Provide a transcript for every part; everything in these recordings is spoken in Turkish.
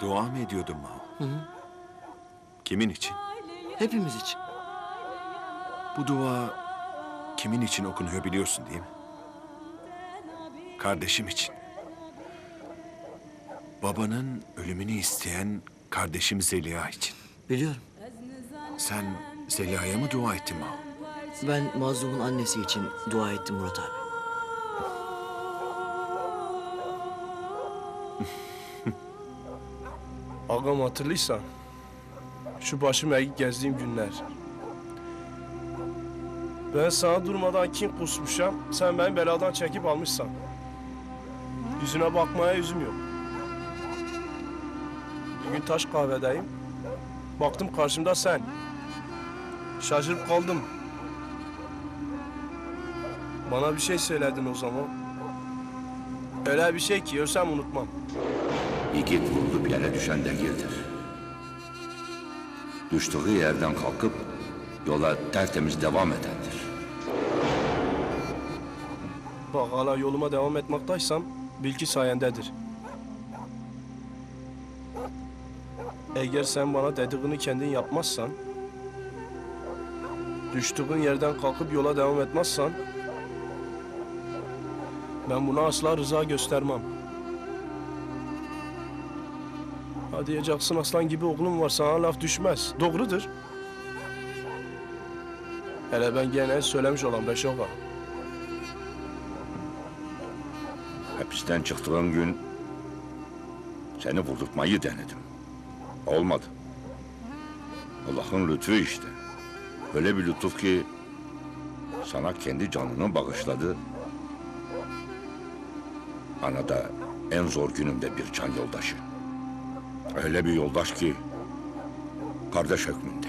Dua mı ediyordun Mao? Kimin için? Hepimiz için. Bu dua kimin için okunuyor biliyorsun değil mi? Kardeşim için. Babanın ölümünü isteyen kardeşim Zeliha için. Biliyorum. Sen Zeliha'ya mı dua ettin Mao? Ben mazlumun annesi için dua ettim Murat abi. Ağam hatırlıysan, şu başım eğik gezdiğim günler. Ben sana durmadan kin kusmuşam, sen beni beladan çekip almışsan. Yüzüne bakmaya yüzüm yok. Bir gün taş kahvedeyim, baktım karşımda sen. Şaşırıp kaldım. Bana bir şey söyledin o zaman. Öyle bir şey ki ölsem unutmam. Yiğit vurulup yere düşen değildir. Düştüğü yerden kalkıp yola tertemiz devam edendir. Bak hala yoluma devam etmektaysam bil ki sayendedir. Eğer sen bana dediğini kendin yapmazsan, düştüğün yerden kalkıp yola devam etmezsen, ben buna asla rıza göstermem. Ha diyeceksin aslan gibi oğlum var sana laf düşmez. Doğrudur. Hele ben gene söylemiş olan Beşoğlu. Hapisten çıktığın gün seni vurdurtmayı denedim. Olmadı. Allah'ın lütfu işte. Öyle bir lütuf ki sana kendi canını bağışladı. Bana da en zor günümde bir can yoldaşı. Öyle bir yoldaş ki kardeş hükmünde.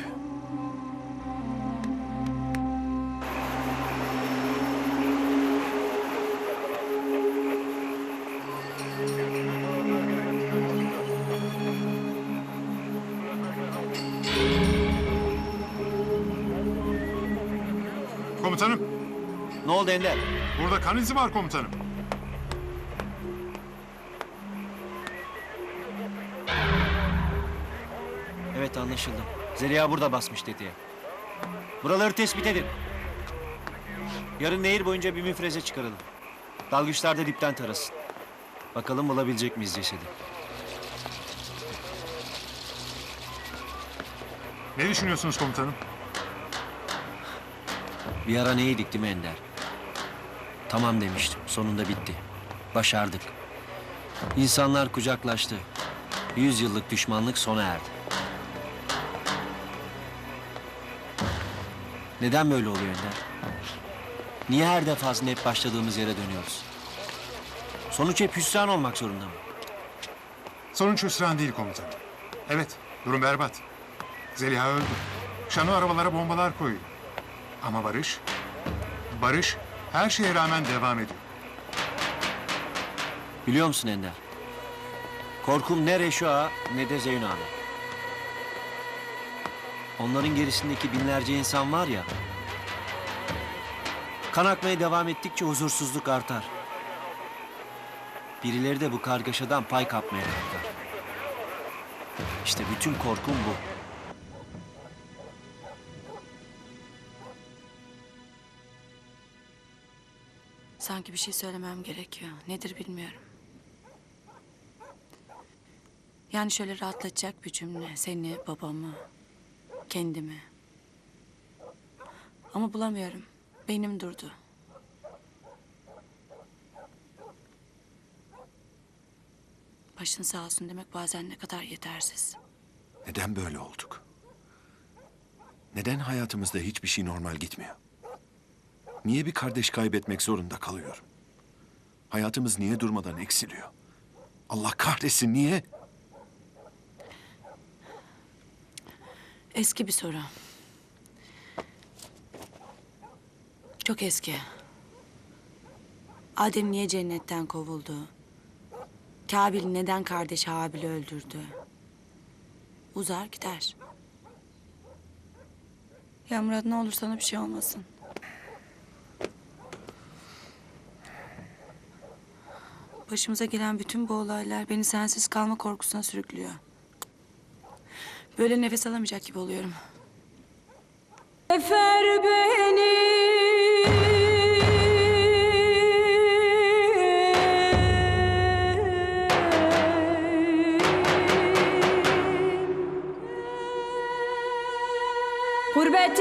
Komutanım, Ne oldu Ender? burada kan izi var komutanım. Evet anlaşıldı. Zeliha burada basmış dediye. Buraları tespit edin. Yarın nehir boyunca bir müfreze çıkaralım. Dalgıçlar da dipten tarasın. Bakalım bulabilecek miyiz cesedi? Ne düşünüyorsunuz komutanım? Bir ara neydik değil mi Ender? Tamam demiştim. Sonunda bitti. Başardık. İnsanlar kucaklaştı. Yüz yıllık düşmanlık sona erdi. Neden böyle oluyor Ender? Niye her defasında hep başladığımız yere dönüyoruz? Sonuç hep hüsran olmak zorunda mı? Sonuç hüsran değil komutanım. Evet, durum berbat. Zeliha öldü. Şanı arabalara bombalar koyuyor. Ama Barış, Barış her şeye rağmen devam ediyor. Biliyor musun Ender? Korkum ne Reşo Ağa ne de Zeyno. Onların gerisindeki binlerce insan var ya... ...kan akmaya devam ettikçe huzursuzluk artar. Birileri de bu kargaşadan pay kapmaya kalkar. İşte bütün korkum bu. Sanki bir şey söylemem gerekiyor. Nedir bilmiyorum. Yani şöyle rahatlatacak bir cümle. Seni, babamı, kendimi. Ama bulamıyorum. Beynim durdu. Başın sağ olsun demek bazen ne kadar yetersiz. Neden böyle olduk? Neden hayatımızda hiçbir şey normal gitmiyor? Niye bir kardeş kaybetmek zorunda kalıyorum? Hayatımız niye durmadan eksiliyor? Allah kahretsin niye? Eski bir soru. Çok eski. Adem niye cennetten kovuldu? Kabil neden kardeşi Habil'i öldürdü? Uzar gider. Ya Murat ne olur sana bir şey olmasın. Başımıza gelen bütün bu olaylar beni sensiz kalma korkusuna sürüklüyor. Böyle nefes alamayacak gibi oluyorum. Efer beni Gurbet